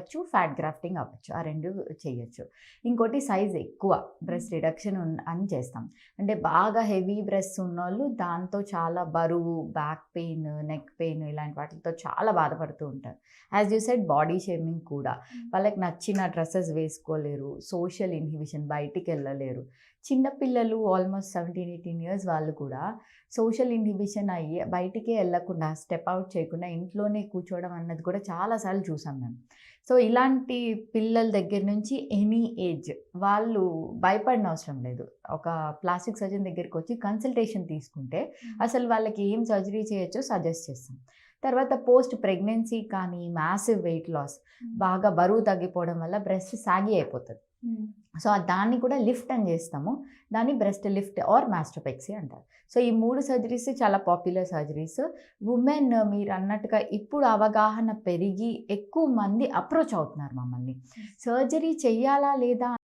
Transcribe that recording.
అవ్వచ్చు fat grafting అవ్వచ్చు. ఆ రెండు చేయొచ్చు. ఇంకోటి సైజ్ ఎక్కువ బ్రెస్ట్ రిడక్షన్ అని చేస్తాం. అంటే బాగా హెవీ బ్రెస్ట్ ఉన్నోళ్ళు దాంతో చాలా బరువు బ్యాక్ పెయిన్ నెక్ పెయిన్ ఇలాంటి వాటితో చాలా బాధపడుతూ ఉంటారు. As you said body shaming కూడా. వాళ్ళకి నచ్చిన డ్రెస్సెస్ వేసుకోలేరు సోషల్ ఇన్హిబిషన్ బయటికి వెళ్ళలేరు. చిన్నపిల్లలు ఆల్మోస్ట్ సెవెంటీన్ ఎయిటీన్ ఇయర్స్ వాళ్ళు కూడా సోషల్ ఇన్హిబిషన్ అయ్యి బయటికే వెళ్ళకుండా స్టెప్ అవుట్ చేయకుండా ఇంట్లోనే కూర్చోవడం అన్నది కూడా చాలాసార్లు చూసాం మేము. సో ఇలాంటి పిల్లల దగ్గర నుంచి ఎనీ ఏజ్ వాళ్ళు భయపడిన అవసరం లేదు. ఒక ప్లాస్టిక్ సర్జన్ దగ్గరికి వచ్చి కన్సల్టేషన్ తీసుకుంటే అసలు వాళ్ళకి ఏం సర్జరీ చేయొచ్చో సజెస్ట్ చేస్తాం. తర్వాత పోస్ట్ ప్రెగ్నెన్సీ కానీ మ్యాసివ్ వెయిట్ లాస్ బాగా బరువు తగ్గిపోవడం వల్ల బ్రెస్ట్ సాగి అయిపోతుంది. సో దాన్ని కూడా లిఫ్ట్ అని చేస్తాము. దాన్ని బ్రెస్ట్ లిఫ్ట్ ఆర్ మాస్టోపెక్సీ అంటారు. సో ఈ మూడు సర్జరీస్ చాలా పాపులర్ సర్జరీస్. ఉమెన్ మీరు అన్నట్టుగా ఇప్పుడు అవగాహన పెరిగి ఎక్కువ మంది అప్రోచ్ అవుతున్నారు మమ్మల్ని. సర్జరీ చెయ్యాలా లేదా